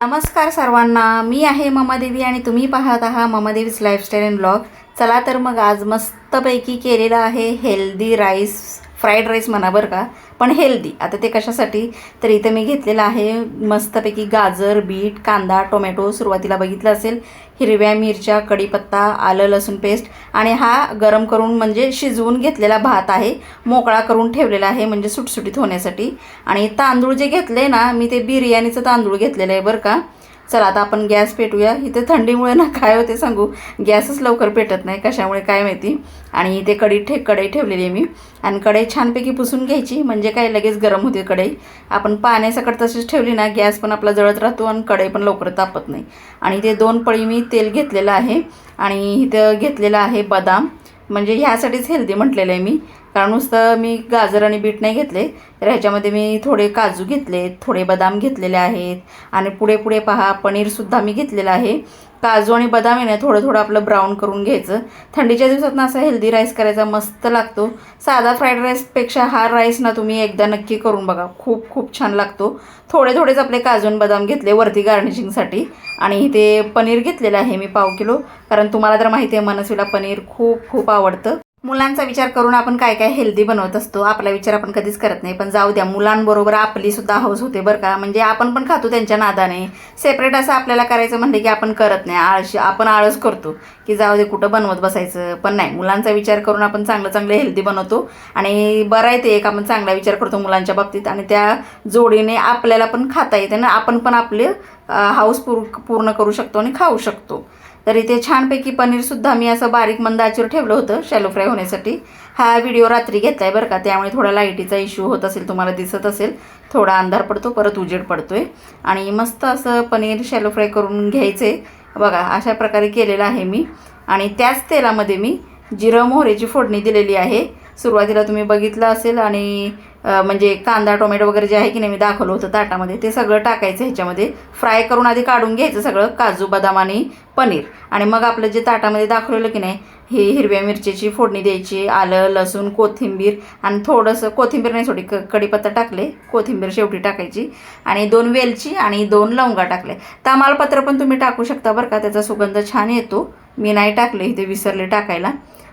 नमस्कार सर्वांना मी आहे ममादेवी आणि तुम्ही पाहत आहात ममादेवीज लाईफस्टाईल अँड ब्लॉग चला तर मग आज मस्तपैकी केलेलं आहे हेल्दी राईस फ्राईड राईस म्हणा बरं का पण हेल्दी. आता ते कशासाठी? तर इथं मी घेतलेलं आहे मस्तपैकी गाजर बीट कांदा टोमॅटो सुरुवातीला बघितलं असेल. हिरव्या मिरच्या कढीपत्ता आलं लसूण पेस्ट आणि हा गरम करून म्हणजे शिजवून घेतलेला भात आहे. मोकळा करून ठेवलेला आहे म्हणजे सुटसुटीत होण्यासाठी. आणि तांदूळ जे घेतले ना मी ते बिर्याणीचं तांदूळ घेतलेलं आहे बरं का. चला आता आपण गॅस पेटूया. इथे थंडीमुळे ना काय होते सांगू? गॅसच लवकर पेटत नाही कशामुळे काय माहिती? आणि इथे कढी ठे कढई ठेवलेली आहे मी. आणि कढई छानपैकी पुसून घ्यायची म्हणजे काय लगेच गरम होते कढई. आपण पाण्यासकट तशीच ठेवली ना गॅस पण आपला जळत राहतो आणि कढई पण लवकर तापत नाही. आणि ते दोन पळी मी तेल घेतलेलं आहे. आणि इथं घेतलेलं आहे बदाम. म्हणजे ह्यासाठीच हेल्दी म्हटलेलं आहे मी. कारण नुसतं मी गाजर आणि बीट नाही घेतले तर ह्याच्यामध्ये मी थोडे काजू घेतले थोडे बदाम घेतलेले आहेत. आणि पुढे पुढे पहा पनीरसुद्धा मी घेतलेलं आहे. काजू आणि बदाम आहे ना थोडं थोडं आपलं ब्राऊन करून घ्यायचं. थंडीच्या दिवसात ना असा हेल्दी राईस करायचा मस्त लागतो. साधा फ्राईड राईसपेक्षा हा राईस ना तुम्ही एकदा नक्की करून बघा. खूप खूप छान लागतो. थोडे थोडेच आपले काजू आणि बदाम घेतले वरती गार्निशिंगसाठी आणि इथे पनीर घेतलेलं आहे मी पाव किलो. कारण तुम्हाला तर माहिती आहे मनस्वीला पनीर खूप खूप आवडतं. मुलांचा विचार करून आपण काय काय हेल्दी बनवत असतो आपला विचार आपण कधीच करत नाही. पण जाऊ द्या मुलांबरोबर आपली सुद्धा हौस होते बरं का. म्हणजे आपण पण खातो त्यांच्या नादाने. सेपरेट असं आपल्याला करायचं म्हणलं की आपण करत नाही. आळस आपण आळस करतो की जाऊ दे कुठं बनवत बसायचं. पण नाही मुलांचा विचार करून आपण चांगलं चांगलं हेल्दी बनवतो. आणि बरं आहे ते एक आपण चांगला विचार करतो मुलांच्या बाबतीत. आणि त्या जोडीने आपल्याला पण खाता येते ना. आपण पण आपले हाऊस पूर पूर्ण करू शकतो आणि खाऊ शकतो. तर इथे छानपैकी पनीरसुद्धा मी असं बारीक मंद आचेवर ठेवलं होतं शॅलो फ्राय होण्यासाठी. हा व्हिडिओ रात्री घेतला आहे बरं का त्यामुळे थोडा लाईटीचा इश्यू होत असेल तुम्हाला दिसत असेल. थोडा अंधार पडतो परत उजेड पडतो आहे आणि मस्त असं पनीर शॅलो फ्राय करून घ्यायचं. आहे बघा अशा प्रकारे केलेलं आहे मी. आणि त्याच तेलामध्ये मी जिरं मोहरेची फोडणी दिलेली आहे. सुरुवातीला तुम्ही बघितलं असेल आणि म्हणजे कांदा टोमॅटो वगैरे जे आहे की नाही मी दाखवलं होतं ताटामध्ये ते सगळं टाकायचं ह्याच्यामध्ये. फ्राय करून आधी काढून घ्यायचं सगळं काजू बदाम आणि पनीर. आणि मग आपलं जे ताटामध्ये दाखवलेलं की नाही हे हिरव्या मिरचीची फोडणी द्यायची आलं लसूण कोथिंबीर आणि थोडंसं कोथिंबीर नाही थोडी क कढीपत्ता टाकले कोथिंबीर शेवटी टाकायची. आणि दोन वेलची आणि दोन लवंगा टाकले. तमालपत्र पण तुम्ही टाकू शकता बरं का त्याचा सुगंध छान येतो. मी नाही टाकले इथे विसरले टाकायला.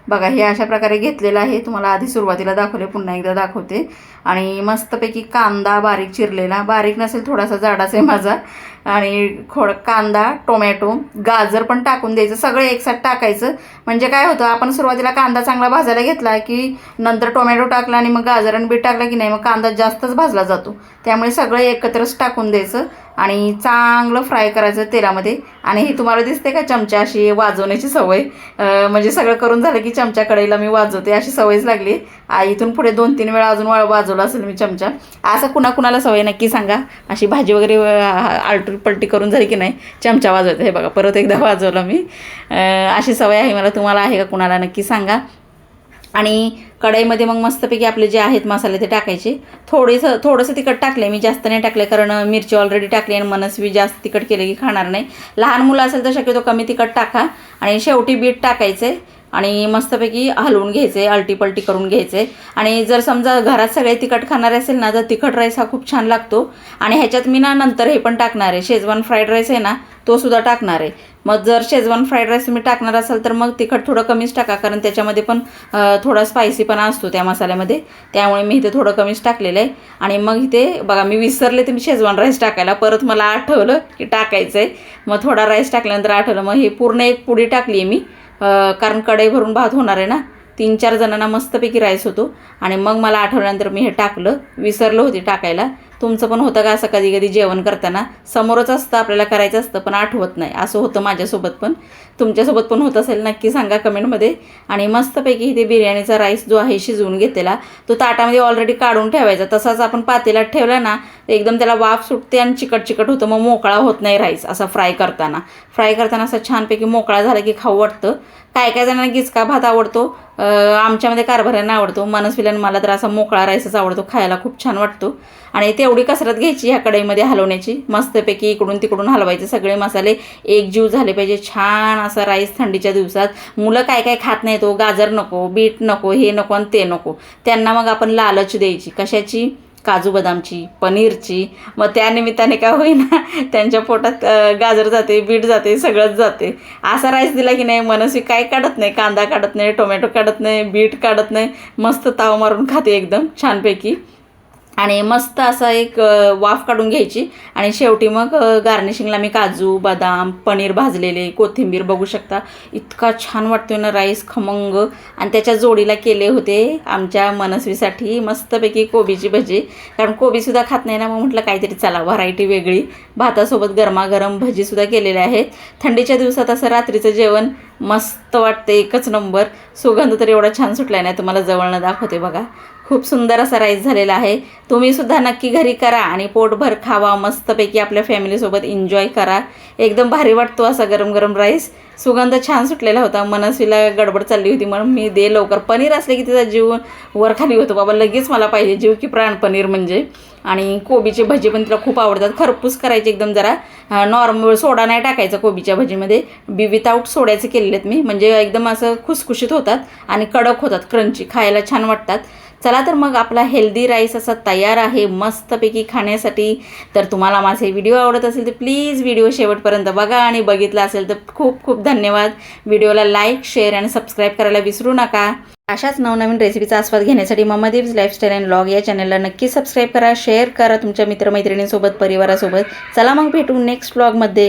बघा हे अशा प्रकारे घेतलेलं आहे. तुम्हाला आधी सुरुवातीला दाखवले पुन्हा एकदा दाखवते. आणि मस्तपैकी कांदा बारीक चिरलेला. बारीक नसेल थोडासा जाडाच आहे माझा. आणि खोड कांदा टोमॅटो गाजर पण टाकून द्यायचं. सगळं एकसाथ टाकायचं. म्हणजे काय होतं आपण सुरुवातीला कांदा चांगला भाजायला घेतला की नंतर टोमॅटो टाकला आणि मग गाजर आणि बीट टाकला की नाही मग कांदा जास्तच भाजला जातो. त्यामुळे सगळं एकत्रच टाकून द्यायचं आणि चांगलं फ्राय करायचं तेलामध्ये. आणि ही तुम्हाला दिसते का चमचा अशी वाजवण्याची सवय? म्हणजे सगळं करून झालं की चमचा कढईला मी वाजवते अशी सवयच लागली. आई इथून पुढे दोन तीन वेळा अजून वाजवला असेल मी चमचा. असं कुणा कुणाला सवय नक्की सांगा. अशी भाजी वगैरे आलटू पलटी करून झाली की नाही चमचा वाजवायचा हे बघा परत एकदा वाजवला मी. अशी सवय आहे मला. तुम्हाला आहे का कुणाला नक्की सांगा. आणि कढईमध्ये मग मस्तपैकी आपले जे आहेत मसाले ते टाकायचे. थोडेसं थोडंसं तिखट टाकले मी. जास्त नाही टाकले कारण मिरची ऑलरेडी टाकली आणि मनस्वी जास्त तिखट केले की खाणार नाही. लहान मुलं असेल तर शक्यतो कमी तिखट टाका. आणि शेवटी बीट टाकायचे. आणि मस्तपैकी हलवून घ्यायचे अल्टी पलटी करून घ्यायचे. आणि जर समजा घरात सगळे तिखट खाणारे असेल ना तर तिखट राईस हा खूप छान लागतो. आणि ह्याच्यात मी ना नंतर हे पण टाकणार आहे. शेजवान फ्राईड राईस आहे ना तो सुद्धा टाकणार आहे. मग जर शेजवान फ्राईड राईस तुम्ही टाकणार असाल तर मग तिखट थोडं कमीच टाका. कारण त्याच्यामध्ये पण थोडा स्पायसीपणा असतो त्या मसाल्यामध्ये. त्यामुळे मी इथे थोडं कमीच टाकलेलं आहे. आणि मग इथे बघा मी विसरले तुम्ही मी शेजवान राईस टाकायला. परत मला आठवलं की टाकायचं आहे मग थोडा राईस टाकल्यानंतर आठवलं. मग ही पूर्ण एक पुडी टाकली आहे मी. कारण कढई भरून भात होणार आहे ना तीन चार जणांना मस्तपैकी राईस होतो. आणि मग मला आठवल्यानंतर मी हे टाकलं विसरलं होती टाकायला. तुमचं पण होतं का असं कधी कधी जेवण करताना? समोरच असतं आपल्याला करायचं असतं पण आठवत नाही. असं होतं माझ्यासोबत पण. तुमच्यासोबत पण होत असेल नक्की सांगा कमेंटमध्ये. आणि मस्तपैकी इथे बिर्याणीचा राईस जो आहे शिजवून घेतलेला तो ताटामध्ये ऑलरेडी काढून ठेवायचा. तसाच आपण पातेल्यात ठेवला ना एकदम त्याला वाफ सुटते आणि चिकट चिकट होतं मग मोकळा होत नाही राईस असा फ्राय करताना. फ्राय करताना असं छानपैकी मोकळा झाला की खाऊ वाटतं. काय काय जणांना गिचका भात आवडतो आमच्यामध्ये कारभाऱ्यांना आवडतो. मनस्विलन मला तर असा मोकळा राईसच आवडतो खायला खूप छान वाटतो. आणि ते तेवढी कसरत घ्यायची ह्या कढईमध्ये हलवण्याची? मस्तपैकी इकडून तिकडून हलवायचे सगळे मसाले. एकजीव झाले पाहिजे. छान असा राईस थंडीच्या दिवसात. मुलं काय काय खात नाही तो हो. गाजर नको बीट नको हे नको आणि ते नको. त्यांना मग आपण लालच द्यायची. कशाची? काजू बदामची पनीरची. मग त्या निमित्ताने काय होईना त्यांच्या पोटात गाजर जाते बीट जाते सगळंच जाते. असा राईस दिला की नाही मनस्वी काय काढत नाही. कांदा काढत नाही टोमॅटो काढत नाही बीट काढत नाही. मस्त ताव मारून खाते एकदम छानपैकी. आणि मस्त असा एक वाफ काढून घ्यायची. आणि शेवटी मग गार्निशिंगला मी काजू बदाम पनीर भाजलेले कोथिंबीर बघू शकता. इतका छान वाटतोय ना राईस खमंग. आणि त्याच्या जोडीला केले होते आमच्या मनस्वीसाठी मस्तपैकी कोबीची भजी. कारण कोबीसुद्धा खात नाही ना मग म्हटलं काहीतरी चला व्हरायटी वेगळी. भातासोबत गरमागरम भजीसुद्धा केलेल्या आहेत. थंडीच्या दिवसात असं रात्रीचं जेवण मस्त वाटते एकच नंबर. सुगंध तर एवढा छान सुटला नाही तुम्हाला जवळनं दाखवते बघा. खूप सुंदर असा राईस झालेला आहे. तुम्ही सुद्धा नक्की घरी करा आणि पोटभर खावा मस्तपैकी आपल्या फॅमिलीसोबत एन्जॉय करा. एकदम भारी वाटतो असा गरम गरम राईस. सुगंध छान सुटलेला होता. मनस्वीला गडबड चालली होती म्हणून मी दे लवकर. पनीर असले की तिचा जीव वरखाली होतो. बाबा लगेच मला पाहिजे. जीव की प्राण पनीर म्हणजे. आणि कोबीची भजी पण तिला खूप आवडतात. खरपूस करायची एकदम जरा. नॉर्मल सोडा नाही टाकायचा कोबीच्या भजीमध्ये. बी विदाऊट सोड्याचे केलेले आहेत मी. म्हणजे एकदम असं खुसखुशीत होतात आणि कडक होतात. क्रंची खायला छान वाटतात. चला तर मग आपला हेल्दी राईस असा तयार आहे मस्तपैकी खाण्यासाठी. तर तुम्हाला माझे व्हिडिओ आवडत असेल तर प्लीज व्हिडिओ शेवटपर्यंत बघा आणि बघितला असेल तर खूप खूप धन्यवाद. व्हिडिओला लाईक शेअर आणि सबस्क्राईब करायला विसरू नका. अशाच नवनवीन रेसिपीचा आस्वाद घेण्यासाठी मम्मादेवीज लाईफस्टाईल अँड लॉग या चॅनलला नक्की सबस्क्राईब करा शेअर करा तुमच्या मित्रमैत्रिणींसोबत परिवारासोबत. चला मग भेटू नेक्स्ट ब्लॉगमध्ये